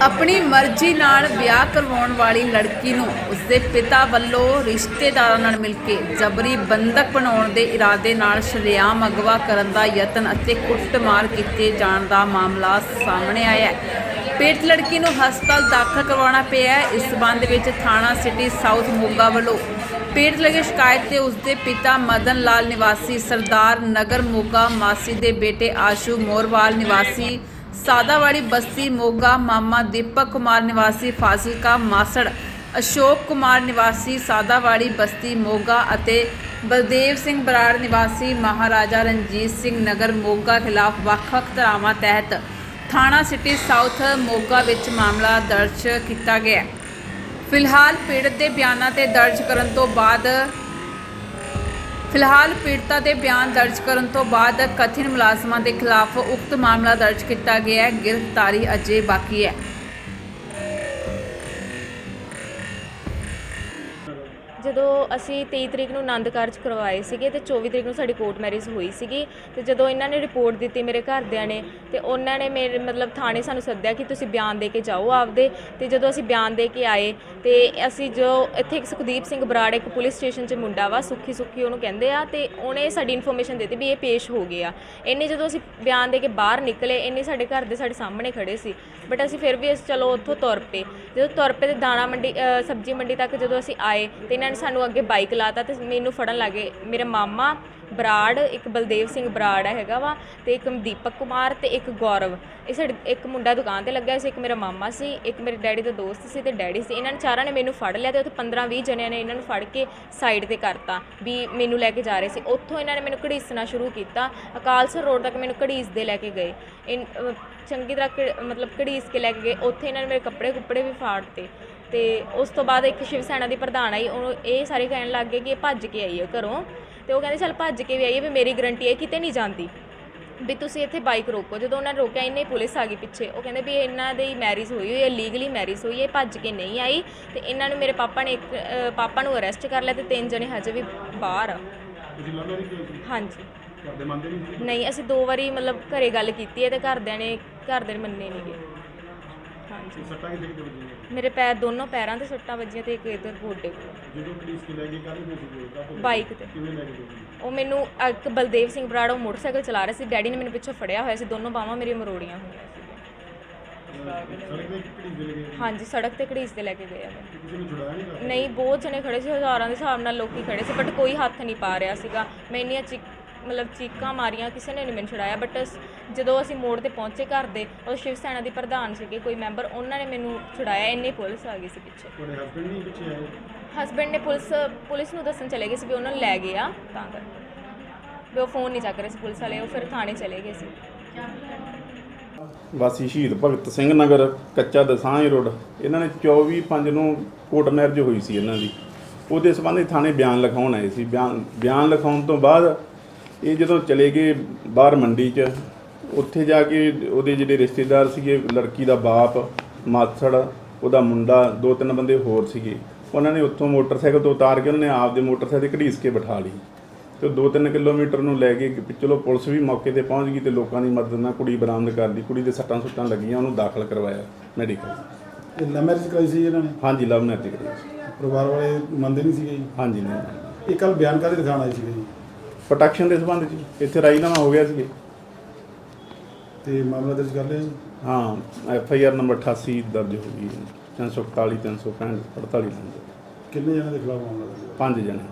ਆਪਣੀ ਮਰਜ਼ੀ ਨਾਲ ਵਿਆਹ ਕਰਵਾਉਣ ਵਾਲੀ ਲੜਕੀ ਨੂੰ ਉਸਦੇ ਪਿਤਾ ਵੱਲੋਂ ਰਿਸ਼ਤੇਦਾਰਾਂ ਨਾਲ ਮਿਲ ਕੇ ਜਬਰੀ ਬੰਧਕ ਬਣਾਉਣ ਦੇ ਇਰਾਦੇ ਨਾਲ ਸ਼ਰੇਆਮ ਅਗਵਾ ਕਰਨ ਦਾ ਯਤਨ ਅਤੇ ਕੁੱਟਮਾਰ ਕੀਤੇ ਜਾਣ ਦਾ ਮਾਮਲਾ ਸਾਹਮਣੇ ਆਇਆ ਹੈ। ਪੀੜਤ ਲੜਕੀ ਨੂੰ ਹਸਪਤਾਲ ਦਾਖਲ ਕਰਵਾਉਣਾ ਪਿਆ ਹੈ। ਇਸ ਸਬੰਧ ਵਿੱਚ ਥਾਣਾ ਸਿਟੀ ਸਾਊਥ ਮੋਗਾ ਵੱਲੋਂ ਪੀੜਤ ਲਗੇ ਸ਼ਿਕਾਇਤ ਤੇ ਉਸਦੇ ਪਿਤਾ ਮਦਨ ਲਾਲ ਨਿਵਾਸੀ, ਸਰਦਾਰ ਨਗਰ ਮੋਗਾ, ਮਾਸੀ ਦੇ ਬੇਟੇ ਆਸ਼ੂ ਮੋਰਵਾਲ ਨਿਵਾਸੀ, ਸਾਦਾਵਾੜੀ ਬਸਤੀ ਮੋਗਾ, ਮਾਮਾ ਦੀਪਕ ਕੁਮਾਰ ਨਿਵਾਸੀ, ਫਾਜ਼ਿਲਕਾ ਮਾਸੜ ਅਸ਼ੋਕ ਕੁਮਾਰ ਨਿਵਾਸੀ, ਸਾਦਾਵਾੜੀ ਬਸਤੀ ਮੋਗਾ ਅਤੇ ਬਲਦੇਵ ਸਿੰਘ ਬਰਾੜ ਨਿਵਾਸੀ, ਮਹਾਰਾਜਾ ਰਣਜੀਤ ਸਿੰਘ ਨਗਰ ਮੋਗਾ ਖਿਲਾਫ ਵੱਖ-ਵੱਖ ਧਾਰਾਵਾਂ ਤਹਿਤ ਥਾਣਾ ਸਿਟੀ ਸਾਊਥ ਮੋਗਾ ਵਿੱਚ ਮਾਮਲਾ ਦਰਜ ਕੀਤਾ ਗਿਆ ਫਿਲਹਾਲ ਪੀੜਤ ਦੇ ਬਿਆਨਾਂ ਤੇ ਦਰਜ ਕਰਨ ਤੋਂ ਬਾਅਦ, ਫਿਲਹਾਲ ਪੀੜਤਾ ਦੇ ਬਿਆਨ ਦਰਜ ਕਰਨ ਤੋਂ ਬਾਅਦ ਕਥਿਤ ਮੁਲਾਜ਼ਮਾਂ ਦੇ ਖਿਲਾਫ ਉਕਤ ਮਾਮਲਾ ਦਰਜ ਕੀਤਾ ਗਿਆ ਹੈ। ਗ੍ਰਿਫਤਾਰੀ ਅਜੇ ਬਾਕੀ ਹੈ। ਜਦੋਂ ਅਸੀਂ 23 ਤਰੀਕ ਨੂੰ ਆਨੰਦ ਕਾਰਜ ਕਰਵਾਏ ਸੀਗੇ ਤੇ 24 ਤਰੀਕ ਨੂੰ ਸਾਡੀ ਕੋਰਟ ਮੈਰਿਜ ਹੋਈ ਸੀਗੀ ਤੇ ਜਦੋਂ ਇਹਨਾਂ ਨੇ ਰਿਪੋਰਟ ਦਿੱਤੀ ਮੇਰੇ ਘਰਦਿਆਂ ਨੇ ਤੇ ਉਹਨਾਂ ਨੇ ਮੇਰੇ ਮਤਲਬ ਥਾਣੇ ਸਾਨੂੰ ਸੱਦਿਆ ਕਿ ਤੁਸੀਂ ਬਿਆਨ ਦੇ ਕੇ ਜਾਓ ਆਪਦੇ ਤੇ ਜਦੋਂ ਅਸੀਂ ਬਿਆਨ ਦੇ ਕੇ ਆਏ ਤੇ ਅਸੀਂ ਜੋ ਇੱਥੇ ਇੱਕ ਸੁਖਦੀਪ ਸਿੰਘ ਬਰਾੜ ਇੱਕ ਪੁਲਿਸ ਸਟੇਸ਼ਨ 'ਚ ਮੁੰਡਾ ਵਾ, ਸੁੱਖੀ ਸੁੱਖੀ ਉਹਨੂੰ ਕਹਿੰਦੇ ਆ ਤੇ ਉਹਨੇ ਸਾਡੀ ਇਨਫੋਰਮੇਸ਼ਨ ਦਿੱਤੀ ਵੀ ਇਹ ਪੇਸ਼ ਹੋ ਗਿਆ। ਇਹਨੇ ਜਦੋਂ ਅਸੀਂ ਬਿਆਨ ਦੇ ਕੇ ਬਾਹਰ ਨਿਕਲੇ ਇਹਨੇ ਸਾਡੇ ਘਰ ਦੇ ਸਾਡੇ ਸਾਹਮਣੇ ਖੜੇ ਸੀ। ਬਟ ਅਸੀਂ ਫਿਰ ਵੀ ਅਸੀਂ ਚਲੋ ਉੱਥੋਂ ਤੁਰ ਪਏ। ਜਦੋਂ ਤੁਰ ਪਏ ਤੇ ਦਾਣਾ ਮੰਡੀ ਸਬਜ਼ੀ ਮੰਡੀ ਤੱਕ ਜਦੋਂ ਅਸੀਂ ਆਏ ਤੇ ਇਹਨਾਂ ਨੇ ਸਾਨੂੰ ਅੱਗੇ ਬਾਈਕ ਲਾਤਾ ਤੇ ਮੈਨੂੰ ਫੜਨ ਲੱਗੇ। ਮੇਰੇ ਮਾਮਾ ਬਰਾੜ, ਇੱਕ ਬਲਦੇਵ ਸਿੰਘ ਬਰਾੜ ਹੈਗਾ ਵਾ ਤੇ ਇੱਕ ਦੀਪਕ ਕੁਮਾਰ ਤੇ ਇੱਕ ਗੌਰਵ। ਇਹ ਸਾਡੇ ਇੱਕ ਮੁੰਡਾ ਦੁਕਾਨ ਤੇ ਲੱਗਾ ਸੀ, ਇੱਕ ਮੇਰਾ ਮਾਮਾ ਸੀ, ਇੱਕ ਮੇਰੇ ਡੈਡੀ ਦਾ ਦੋਸਤ ਸੀ ਤੇ ਡੈਡੀ ਸੀ। ਇਹਨਾਂ ਨੇ ਚਾਰਾਂ ਨੇ ਮੈਨੂੰ ਫੜ ਲਿਆ ਤੇ ਉੱਥੇ 15 20 ਜਣਿਆਂ ਨੇ ਇਹਨਾਂ ਨੂੰ ਫੜ ਕੇ ਸਾਈਡ ਤੇ ਕਰਤਾ ਵੀ ਮੈਨੂੰ ਲੈ ਕੇ ਜਾ ਰਹੇ ਸੀ। ਉੱਥੋਂ ਇਹਨਾਂ ਨੇ ਮੈਨੂੰ ਘੜੀਸਣਾ ਸ਼ੁਰੂ ਕੀਤਾ। ਅਕਾਲਸਰ ਰੋਡ ਤੱਕ ਮੈਨੂੰ ਘੜੀਸਦੇ ਲੈ ਕੇ ਗਏ। ਚੰਗੀ ਤਰ੍ਹਾਂ ਘ- ਮਤਲਬ ਘੜੀਸ ਕੇ ਲੈ ਕੇ ਗਏ। ਉੱਥੇ ਇਹਨਾਂ ਨੇ ਮੇਰੇ ਕੱਪੜੇ ਕੁੱਪੜੇ ਵੀ ਫਾੜਤੇ। ਤੇ ਉਸ ਤੋਂ ਬਾਅਦ ਇੱਕ ਸ਼ਿਵ ਸੈਨਾ ਦੀ ਪ੍ਰਧਾਨ ਆਈ ਉਹਨੂੰ ਇਹ ਸਾਰੇ ਕਹਿਣ ਲੱਗ ਗਏ ਕਿ ਇਹ ਭੱਜ ਕੇ ਆਈ ਹੈ ਘਰੋਂ। ਤੇ ਉਹ ਕਹਿੰਦੇ ਚੱਲ ਭੱਜ ਕੇ ਵੀ ਆਈ ਹੈ ਵੀ ਮੇਰੀ ਗਰੰਟੀ ਹੈ ਕਿਤੇ ਨਹੀਂ ਜਾਂਦੀ। ਵੀ ਤੁਸੀਂ ਇੱਥੇ ਬਾਈਕ ਰੋਕੋ। ਜਦੋਂ ਉਹਨਾਂ ਨੇ ਰੋਕਿਆ ਇੰਨੇ ਪੁਲਿਸ ਆ ਗਈ ਪਿੱਛੇ। ਉਹ ਕਹਿੰਦੇ ਵੀ ਇਹਨਾਂ ਦੀ ਮੈਰਿਜ ਹੋਈ ਹੋਈ ਹੈ ਲੀਗਲੀ ਮੈਰਿਜ ਹੋਈ ਹੈ ਭੱਜ ਕੇ ਨਹੀਂ ਆਈ। ਤੇ ਇਹਨਾਂ ਨੂੰ ਮੇਰੇ ਪਾਪਾ ਨੇ ਇੱਕ ਅ, ਪਾਪਾ ਨੂੰ ਅਰੈਸਟ ਕਰ ਲਿਆ ਤੇ ਤਿੰਨ ਜਣੇ ਹਜੇ ਵੀ ਬਾਹਰ ਆ। ਤੁਸੀਂ ਲਵ ਮੈਰਿਜ ਕੀਤੀ ਸੀ ਹਾਂਜੀ। ਕਰਦੇ ਮੰਨਦੇ ਨਹੀਂ? ਨਹੀਂ ਅਸੀਂ ਦੋ ਵਾਰੀ ਮਤਲਬ ਘਰੇ ਗੱਲ ਕੀਤੀ ਹੈ ਤੇ ਘਰਦਿਆਂ ਨੇ ਘਰਦੇ ਨੇ ਮੰਨੇ ਨਹੀਂ ਗਏ ਹਾਂਜੀ। ਸੱਟਾਂ ਕਿੱਥੇ ਕਿੱਥੇ ਵੱਜੀਆਂ ਮੇਰੇ ਪੈਰ ਦੋਨੋਂ ਪੈਰਾਂ ਤੇ ਸੱਟਾਂ ਵੱਜੀਆਂ ਤੇ ਇੱਕ ਇਧਰ ਗੋਡੇ। ਕੋਲ ਜਦੋਂ ਪੁਲਿਸ ਕੇ ਲੈ ਕੇ ਕੱਲ ਨੂੰ ਸੀ ਕਾਹਤੇ ਬਾਈਕ ਤੇ। ਕਿਵੇਂ ਲੈ ਕੇ ਗਏ ਉਹ ਮੈਨੂੰ ਇੱਕ ਬਲਦੇਵ ਸਿੰਘ ਬਰਾੜ ਉਹ ਮੋਟਰਸਾਈਕਲ ਚਲਾ ਰਿਹਾ ਸੀ। ਡੈਡੀ ਨੇ ਮੈਨੂੰ ਪਿੱਛੋਂ ਫੜਿਆ ਹੋਇਆ ਸੀ। ਦੋਨੋਂ ਬਾਹਾਂ ਮੇਰੀਆਂ ਮਰੋੜੀਆਂ ਹੋਈਆਂ ਸੀ। ਸੜਕ ਤੇ ਕਿਹੜੀ ਦੇ ਲਗੇ ਹਾਂਜੀ ਸੜਕ ਤੇ ਘੜੀਸ ਤੇ ਲੈ ਕੇ ਗਏ ਆ। ਮੈਨੂੰ। ਕਿਸੇ ਨੂੰ ਛੁਡਾਇਆ ਨਹੀਂ ਗਾ? ਨਹੀਂ ਬਹੁਤ ਜਣੇ ਖੜੇ ਸੀ। ਹਜ਼ਾਰਾਂ ਦੇ ਹਿਸਾਬ ਨਾਲ ਲੋਕੀ ਖੜੇ ਸੀ ਬਟ ਕੋਈ ਹੱਥ ਨਹੀਂ ਪਾ ਰਿਹਾ ਸੀਗਾ। ਮੈਂ ਇੰਨੀਆਂ ਚੀਕ ਮਤਲਬ ਚੀਕਾਂ ਮਾਰੀਆਂ ਕਿਸੇ ਨੇ ਨਹੀਂ ਮੈਨੂੰ ਛੁਡਾਇਆ ਬਟ ਜਦੋਂ ਅਸੀਂ ਮੋੜ ਤੇ ਪਹੁੰਚੇ ਘਰ ਦੇ ਉਹ ਸ਼ਿਵ ਸੈਨਾ ਦੀ ਪ੍ਰਧਾਨ ਸੀਗੇ ਕੋਈ ਮੈਂਬਰ ਉਹਨਾਂ ਨੇ ਮੈਨੂੰ ਛੁਡਾਇਆ ਇੰਨੀ ਪੁਲਿਸ ਆ ਗਈ ਸੀ ਪਿੱਛੇ। ਤੁਹਾਡੇ ਹਸਬੰਡ ਨਹੀਂ ਪਿੱਛੇ ਆਏ? ਹਸਬੰਡ ਨੇ ਪੁਲਿਸ ਪੁਲਿਸ ਨੂੰ ਦੱਸਣ ਚਲੇ ਗਏ ਸੀ ਵੀ ਉਹਨਾਂ ਨੂੰ ਲੈ ਗਏ ਆ ਤਾਂ ਕਰ। ਵੀ ਉਹ ਫੋਨ ਨਹੀਂ ਚੱਕ ਰਹੇ ਸੀ ਪੁਲਿਸ ਵਾਲੇ ਉਹ ਫਿਰ ਥਾਣੇ ਚਲੇ ਗਏ ਸੀ। ਵਾਸੀ ਸ਼ਹੀਦ ਭਗਤ ਸਿੰਘ ਨਗਰ ਕੱਚਾ ਦਸਾਂਝ ਰੋਡ ਇਹਨਾਂ ਨੇ 24 5 ਨੂੰ ਕੋਰਟ ਮੈਰਿਜ ਹੋਈ ਸੀ ਇਹਨਾਂ ਦੀ। ਉਹਦੇ ਸੰਬੰਧੀ ਥਾਣੇ ਬਿਆਨ ਲਿਖਾਉਣ ਆਏ ਸੀ ਬਿਆਨ ਬਿਆਨ ਲਿਖਾਉਣ ਤੋਂ ਬਾਅਦ ਇਹ ਜਦੋਂ ਚਲੇ ਗਏ ਬਾਹਰ ਮੰਡੀ 'ਚ ਉੱਥੇ ਜਾ ਕੇ ਉਹਦੇ ਜਿਹੜੇ ਰਿਸ਼ਤੇਦਾਰ ਸੀਗੇ ਲੜਕੀ ਦਾ ਬਾਪ ਮਾਸੜ ਉਹਦਾ ਮੁੰਡਾ ਦੋ ਤਿੰਨ ਬੰਦੇ ਹੋਰ ਸੀਗੇ। ਉਹਨਾਂ ਨੇ ਉੱਥੋਂ ਮੋਟਰਸਾਈਕਲ ਤੋਂ ਉਤਾਰ ਕੇ ਉਹਨਾਂ ਨੇ ਆਪਦੇ ਮੋਟਰਸਾਈਕਲ ਤੇ ਘੜੀਸ ਕੇ ਬਿਠਾ ਲਈ। ਤੇ 2-3 ਕਿਲੋਮੀਟਰ ਨੂੰ ਲੈ ਕੇ ਚਲੋ ਪੁਲਿਸ ਵੀ ਮੌਕੇ ਤੇ ਪਹੁੰਚ ਗਈ ਤੇ ਲੋਕਾਂ ਦੀ ਮਦਦ ਨਾਲ ਕੁੜੀ ਬਰਾਮਦ ਕਰ ਲਈ। ਕੁੜੀ ਦੇ ਸੱਟਾਂ ਸੁੱਟਾਂ ਲੱਗੀਆਂ ਉਹਨੂੰ ਦਾਖਲ ਕਰਵਾਇਆ ਮੈਡੀਕਲ ਇਹ ਲਵ ਮੈਰਿਜ ਕਰਾਈ ਸੀ ਇਹਨਾਂ ਨੇ? ਹਾਂਜੀ ਲਵ ਮੈਰਿਜ ਕਰੀ ਸੀ। ਪਰਿਵਾਰ ਵਾਲੇ ਮੰਨਦੇ ਨਹੀਂ ਸੀਗੇ ਜੀ? ਹਾਂਜੀ ਨਹੀਂ। ਇਹ ਕੱਲ ਬਿਆਨ ਕਾਹਦੇ ਦਿਖਾਣ ਆਏ ਸੀਗੇ ਜੀ? ਪ੍ਰੋਟੈਕਸ਼ਨ ਦੇ ਸੰਬੰਧ ਚ ਇੱਥੇ ਰਾਜੀਨਾਮਾ ਹੋ ਗਿਆ ਸੀ। ਤੇ ਮਾਮਲਾ ਦਰਜ ਕਰ ਲਿਆ ਜੀ? ਹਾਂ ਐਫ ਆਈ ਆਰ ਨੰਬਰ 88 ਦਰਜ ਹੋ ਗਈ 341 365 48 ਨੰਬਰ ਕਿੰਨੇ ਜਣਾਂ ਦੇ ਖਿਲਾਫ ਮਾਮਲਾ ਦਰਜ? ਪੰਜ ਜਣੇ।